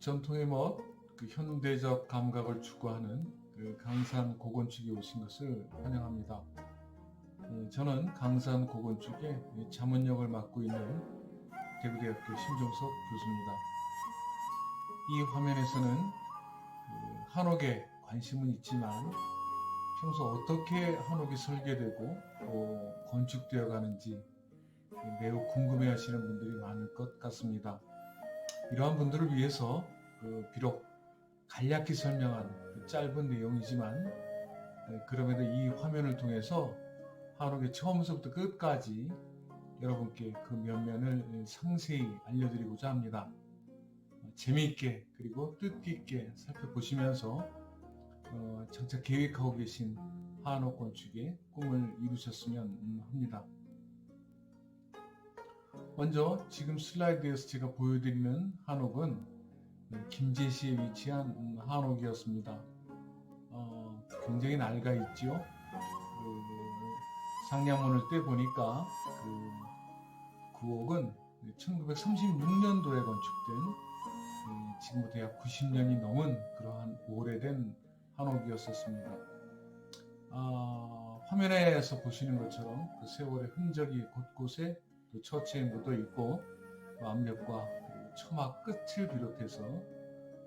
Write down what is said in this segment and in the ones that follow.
전통의 멋, 그 현대적 감각을 추구하는 그 강산 고건축에 오신 것을 환영합니다. 예, 저는 강산 고건축의 자문역을 맡고 있는 대구대학교 신종석 교수입니다. 이 화면에서는 그 한옥에 관심은 있지만 평소 어떻게 한옥이 설계되고 또 건축되어 가는지 매우 궁금해 하시는 분들이 많을 것 같습니다. 이러한 분들을 위해서 그 비록 간략히 설명한 그 짧은 내용이지만 네, 그럼에도 이 화면을 통해서 한옥의 처음부터 끝까지 여러분께 그 면면을 상세히 알려드리고자 합니다. 재미있게 그리고 뜻깊게 살펴보시면서 어, 장차 계획하고 계신 한옥 건축의 꿈을 이루셨으면 합니다. 먼저 지금 슬라이드에서 제가 보여드리는 한옥은 김제시에 위치한 한옥이었습니다. 어, 굉장히 낡아 있죠. 그 상량문을 떼 보니까 그 구옥은 1936년도에 건축된 예, 지금부터 약 90년이 넘은 그러한 오래된 한옥이었었습니다. 아, 화면에서 보시는 것처럼 그 세월의 흔적이 곳곳에 또 처치에 묻어 있고 그 앞면과 그리고 처막 끝을 비롯해서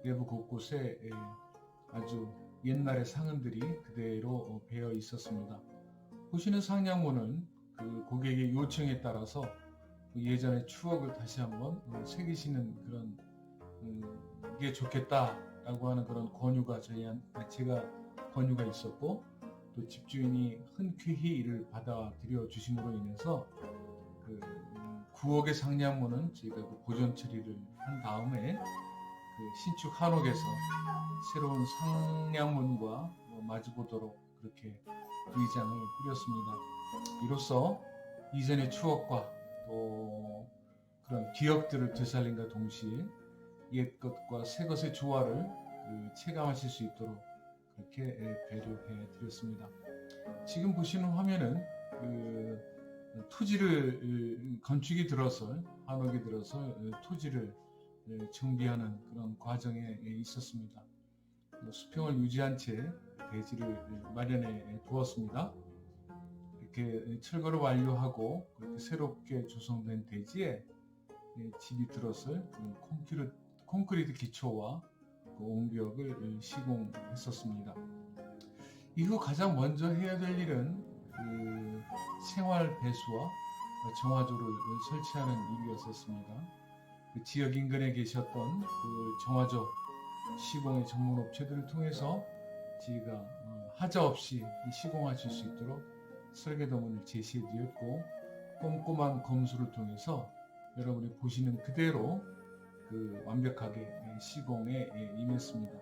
내부 곳곳에 예, 아주 옛날의 상흔들이 그대로 배어 있었습니다. 보시는 상량문은 그 고객의 요청에 따라서 그 예전의 추억을 다시 한번 어, 새기시는 그런 음, 게 좋겠다라고 하는 그런 권유가 저희한 제가 권유가 있었고 또 집주인이 흔쾌히 이를 받아들여 주심으로 인해서 그 음, 구옥의 상량문은 저희가 그 보존 처리를 한 다음에 그 신축 한옥에서 새로운 상량문과 뭐 마주보도록 그렇게 의장을 꾸렸습니다. 이로써 이전의 추억과 또 그런 기억들을 되살림과 동시에 옛 것과 새 것의 조화를 그 체감하실 수 있도록 그렇게 배려해 드렸습니다. 지금 보시는 화면은 그 토지를 건축이 들어서 한옥이 들어서 토지를 정비하는 그런 과정에 있었습니다. 수평을 유지한 채 대지를 마련해 두었습니다. 이렇게 철거를 완료하고 그렇게 새롭게 조성된 대지에 집이 들었을 콘크리트, 콘크리트 기초와 그 옹벽을 시공했었습니다. 이후 가장 먼저 해야 될 일은 그 생활 배수와 정화조를 설치하는 일이었었습니다. 그 지역 인근에 계셨던 그 정화조 시공의 전문 업체들을 통해서 저희가 어, 하자 없이 시공하실 수 있도록 설계도문을 제시해 드렸고 꼼꼼한 검수를 통해서 여러분이 보시는 그대로 그 완벽하게 시공에 임했습니다.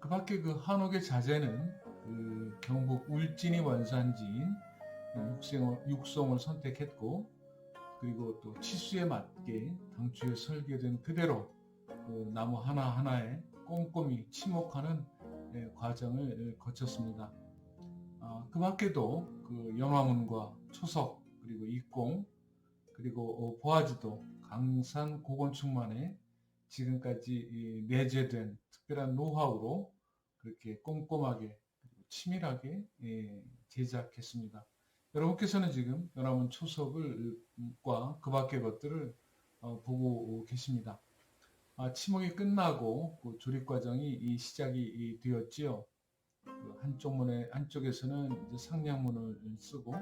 그 밖에 그 한옥의 자재는 그 경북 울진이 원산지인 육성을, 육성을 선택했고 그리고 또 치수에 맞게 당초에 설계된 그대로 그 나무 하나하나에 꼼꼼히 침목하는 예, 과정을 거쳤습니다. 아, 그 밖에도 그 연화문과 초석 그리고 입공 그리고 어, 보아지도 강산 고건축만에 지금까지 내재된 특별한 노하우로 그렇게 꼼꼼하게 치밀하게 예, 제작했습니다. 여러분께서는 지금 연화문 초석을과 그 밖의 것들을 어, 보고 계십니다. 아, 치목이 끝나고 그 조립 과정이 시작이 되었지요. 그 한쪽 문에 한쪽에서는 이제 상량문을 쓰고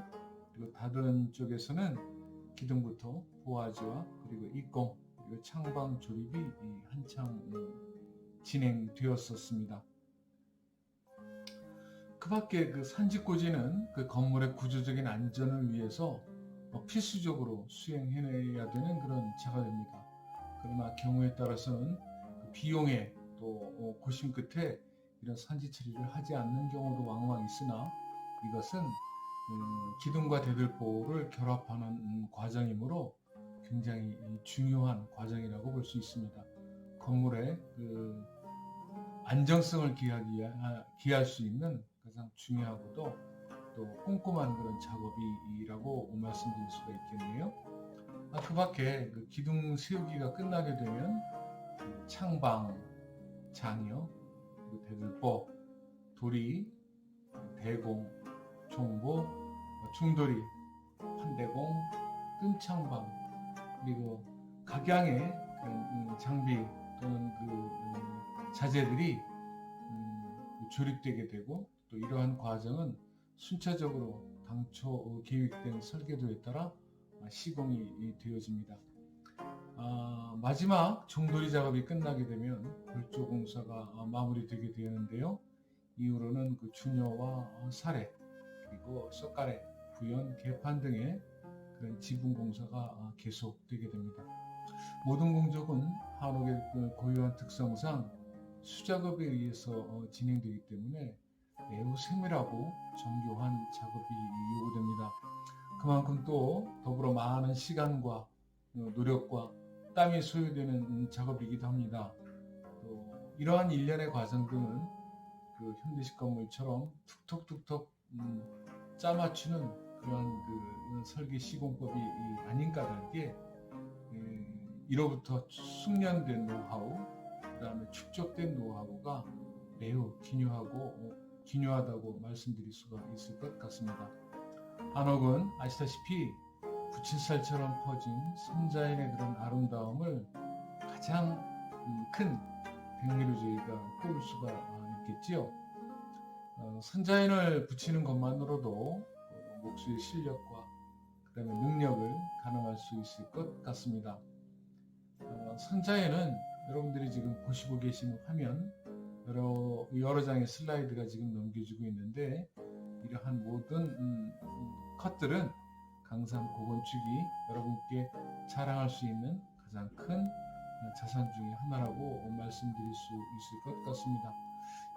그리고 다른 쪽에서는 기둥부터 보아지와 그리고 입공 그리고 창방 조립이 한창 진행되었었습니다. 그 밖에 그 산지고지는 그 건물의 구조적인 안전을 위해서 어, 필수적으로 수행해내야 되는 그런 작업입니다. 그러나 경우에 따라서는 그 비용에 또 어, 고심 끝에 이런 산지 처리를 하지 않는 경우도 왕왕 있으나 이것은 음, 기둥과 대들보를 결합하는 음, 과정이므로 굉장히 중요한 과정이라고 볼 수 있습니다. 건물의 그 안정성을 기하기 위하, 기할 수 있는 가장 중요하고도 또 꼼꼼한 그런 작업이라고 말씀드릴 수가 있겠네요. 아, 그 밖에 그 기둥 세우기가 끝나게 되면 창방, 장이요, 대들보, 도리, 대공, 종보, 중도리, 판대공, 뜸창방, 그리고 각양의 그런 음, 장비 또는 그 음, 자재들이 음, 조립되게 되고 또 이러한 과정은 순차적으로 당초 어, 계획된 설계도에 따라 아, 시공이 되어집니다. 아, 마지막 종돌이 작업이 끝나게 되면 골조 공사가 아, 마무리되게 되는데요. 이후로는 그 어, 사례 그리고 석가래, 부연, 개판 등의 그런 지붕 공사가 아, 계속되게 됩니다. 모든 공적은 한옥의 그 고유한 특성상 수작업에 의해서 어, 진행되기 때문에 매우 세밀하고 정교한 작업이 요구됩니다. 그만큼 또 더불어 많은 시간과 어, 노력과 땀이 소요되는 음, 작업이기도 합니다. 또 이러한 일련의 과정 등은 그 현대식 건물처럼 툭툭툭툭 음, 짜맞추는 그러한 그 설계 시공법이 아닌가 다르게 에, 이로부터 숙련된 노하우, 그 다음에 축적된 노하우가 매우 기묘하고 어, 기묘하다고 말씀드릴 수가 있을 것 같습니다. 한옥은 아시다시피 부친살처럼 퍼진 선자인의 그런 아름다움을 가장 음, 큰 백미로 저희가 꼽을 수가 아, 있겠지요. 어, 선자인을 붙이는 것만으로도 어, 목수의 실력과 그다음에 능력을 가늠할 수 있을 것 같습니다. 어, 선자에는 여러분들이 지금 보시고 계시는 화면 여러 여러 장의 슬라이드가 지금 넘겨지고 있는데 이러한 모든 음, 음, 컷들은 강산 고건축이 여러분께 자랑할 수 있는 가장 큰 자산 중의 하나라고 말씀드릴 수 있을 것 같습니다.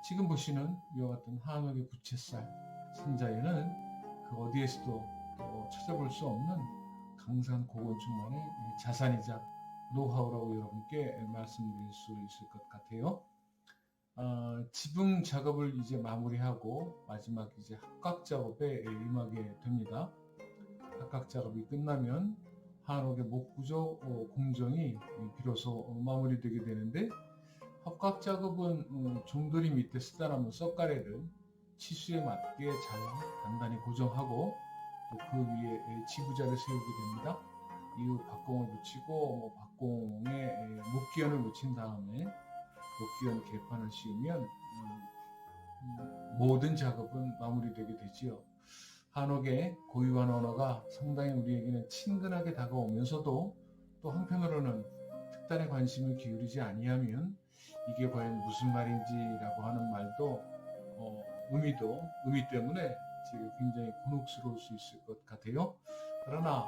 지금 보시는 이와 같은 한옥의 부채살 선자에는 그 어디에서도 또 찾아볼 수 없는 강산 고건축만의 자산이자 노하우라고 여러분께 말씀드릴 수 있을 것 같아요. 어, 지붕 작업을 이제 마무리하고 마지막 이제 합각 작업에 임하게 됩니다. 합각 작업이 끝나면 한옥의 목구조 어, 공정이 비로소 어, 마무리되게 되는데 합각 작업은 어, 종돌이 밑에 쓰다 남은 썩가래를 치수에 맞게 잘 단단히 고정하고 또그 위에 지부자를 세우게 됩니다. 이후 박공을 붙이고 뭐 박공에 목기연을 붙인 다음에 목기연 개판을 씌우면 음, 음, 모든 작업은 마무리되게 되지요. 한옥의 고유한 언어가 상당히 우리에게는 친근하게 다가오면서도 또 한편으로는 특단의 관심을 기울이지 아니하면 이게 과연 무슨 말인지라고 하는 말도 어, 의미도 의미 때문에 지금 굉장히 곤혹스러울 수 있을 것 같아요. 그러나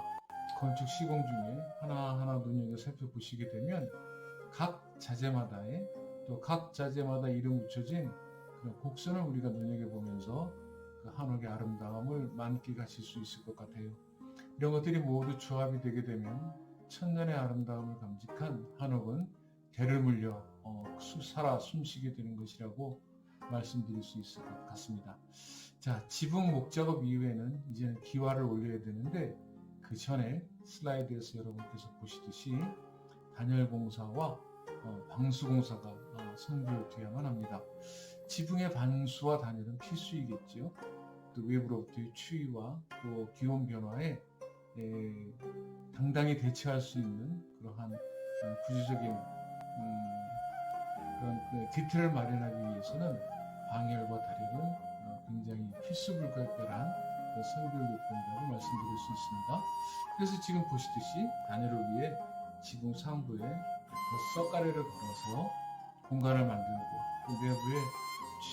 건축 시공 중에 하나하나 눈여겨 살펴보시게 되면 각 자재마다의 또 각 자재마다 이름 붙여진 그런 곡선을 우리가 눈여겨보면서 그 한옥의 아름다움을 만끽하실 수 있을 것 같아요. 이런 것들이 모두 조합이 되게 되면 천년의 아름다움을 감직한 한옥은 대를 물려 어, 살아 숨쉬게 되는 것이라고 말씀드릴 수 있을 것 같습니다. 자, 지붕 목작업 이후에는 이제는 기와를 올려야 되는데 그 전에 슬라이드에서 여러분께서 보시듯이 단열 공사와 어, 방수 공사가 어, 선별되어야만 합니다. 지붕의 방수와 단열은 필수이겠죠. 또 외부로부터의 추위와 또 기온 변화에 에, 당당히 대처할 수 있는 그러한 음, 구조적인 음, 그런 그 디테일을 마련하기 위해서는 방열과 단열은 어, 굉장히 필수 불가결한 그 설계 요건이라고 말씀드릴 수 있습니다. 그래서 지금 보시듯이 단열을 위해 지붕 상부에 썩가래를 걸어서 공간을 만들고 그 내부에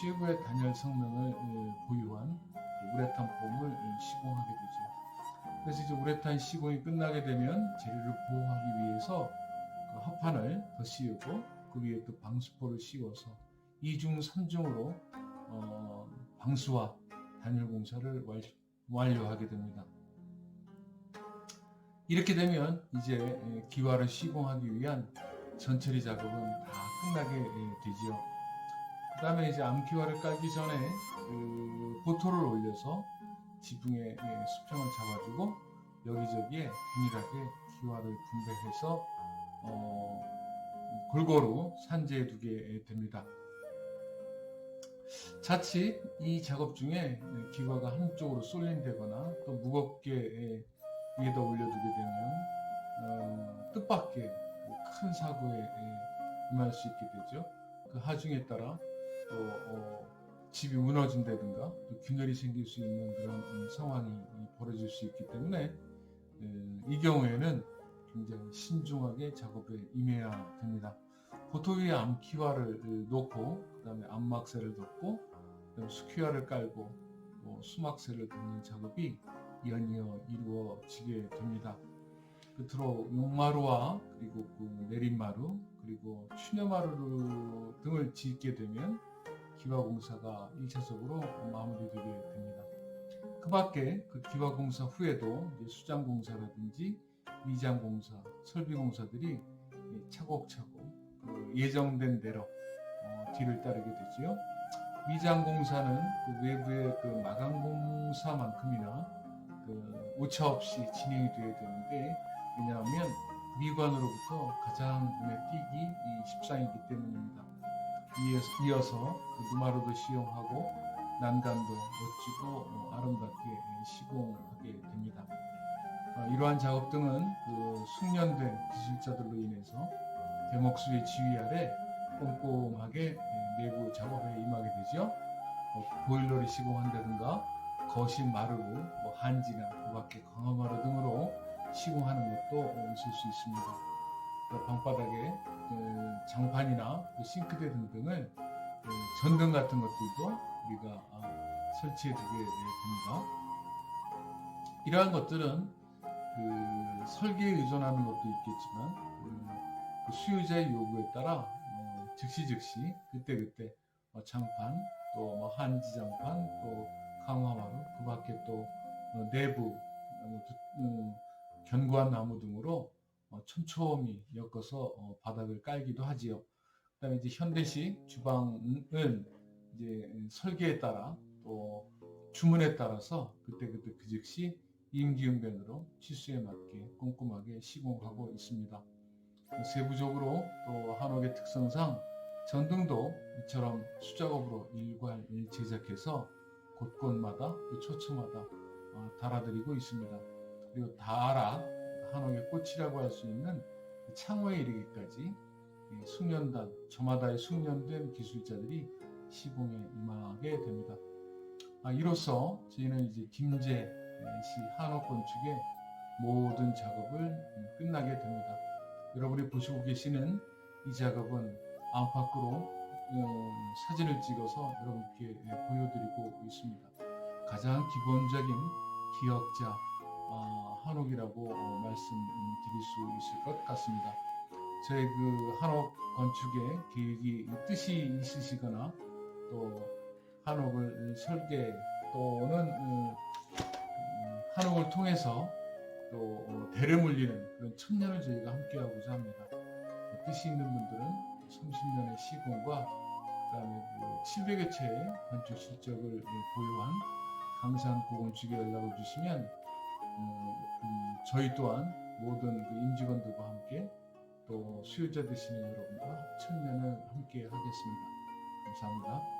최고의 단열 성능을 예, 보유한 우레탄 폼을 예, 시공하게 되죠. 그래서 이제 우레탄 시공이 끝나게 되면 재료를 보호하기 위해서 그 합판을 더 씌우고 그 위에 또 방수포를 씌워서 이중 삼중으로 어, 방수와 단열 공사를 완료하게 됩니다. 이렇게 되면 이제 예, 기와를 시공하기 위한 전처리 작업은 다 끝나게 되지요. 그 다음에 이제 암기와를 깔기 전에 그 보토를 올려서 지붕에 예, 수평을 잡아주고 여기저기에 균일하게 기와를 분배해서 어, 골고루 산재해 두게 됩니다. 자칫 이 작업 중에 기과가 한쪽으로 쏠린다거나 또 무겁게 위에다 올려두게 되면 어, 뜻밖의 큰 사고에 임할 수 있게 되죠. 그 하중에 따라 또 어, 집이 무너진다든가 또 균열이 생길 수 있는 그런 음, 상황이 벌어질 수 있기 때문에 에, 이 경우에는 굉장히 신중하게 작업에 임해야 됩니다. 보토 위에 암키와를 놓고 그 다음에 암막새를 덮고 수키와를 깔고 또 수막새를 덮는 작업이 연이어 이루어지게 됩니다. 끝으로 용마루와 그리고 그 내림마루 그리고 추녀마루 등을 짓게 되면 기와공사가 1차적으로 마무리되게 됩니다. 그 밖에 그 기와공사 후에도 수장공사라든지 미장공사, 설비공사들이 차곡차곡 그 예정된 대로 어, 뒤를 따르게 되지요. 미장공사는 그 외부의 그 마감공사만큼이나 그 오차 없이 진행이 되어야 되는데 왜냐하면 미관으로부터 가장 눈에 띄기 이 십상이기 때문입니다. 이어서, 그 누마루도 시용하고 난간도 멋지고 어, 아름답게 시공하게 됩니다. 어, 이러한 작업 등은 그 숙련된 기술자들로 인해서 대목수의 지휘 아래 꼼꼼하게 예, 내부 작업에 임하게 되죠. 뭐 보일러를 시공한다든가 거실 마루, 뭐 한지나 그 밖에 강화마루 등으로 시공하는 것도 있을 수 있습니다. 또 방바닥에 그 장판이나 그 싱크대 등등을 그 전등 같은 것들도 우리가 아, 설치해 두게 됩니다. 이러한 것들은 그 설계에 의존하는 것도 있겠지만 그, 그 수요자의 요구에 따라 어, 즉시 즉시 그때 그때 뭐 장판 또뭐 한지 장판 또 강화마루 그 밖에 또 어, 내부 어, 두- 음, 견고한 나무 등으로 어, 촘촘히 엮어서 어, 바닥을 깔기도 하지요. 그다음에 이제 현대식 주방은 이제 설계에 따라 또 주문에 따라서 그때그때 그 즉시 임기응변으로 치수에 맞게 꼼꼼하게 시공하고 있습니다. 세부적으로 또 한옥의 특성상 전등도 이처럼 수작업으로 일괄 제작해서 곳곳마다 또 초층마다 어, 달아드리고 있습니다. 그리고 다라 한옥의 꽃이라고 할 수 있는 이 창호에 이르기까지 이 숙련단 저마다의 숙련된 기술자들이 시공에 임하게 됩니다. 아, 이로써 저희는 이제 김제 시 한옥 건축의 모든 작업을 음, 끝나게 됩니다. 여러분이 보시고 계시는 이 작업은 안팎으로 음, 사진을 찍어서 여러분께 예, 보여드리고 있습니다. 가장 기본적인 기억자 아, 한옥이라고 어, 말씀드릴 수 있을 것 같습니다. 저희 그 한옥 건축의 계획이 뜻이 있으시거나 또 한옥을 설계 또는 음, 음, 한옥을 통해서 또 어, 대를 물리는 그런 천년을 저희가 함께하고자 합니다. 뜻이 있는 분들은 30년의 시공과 그다음에 그 700여 채의 건축 실적을 보유한 강산 고건축에 연락을 주시면 음, 음, 저희 또한 모든 그 임직원들과 함께 또 수요자 되시는 여러분과 천년을 함께 하겠습니다. 감사합니다.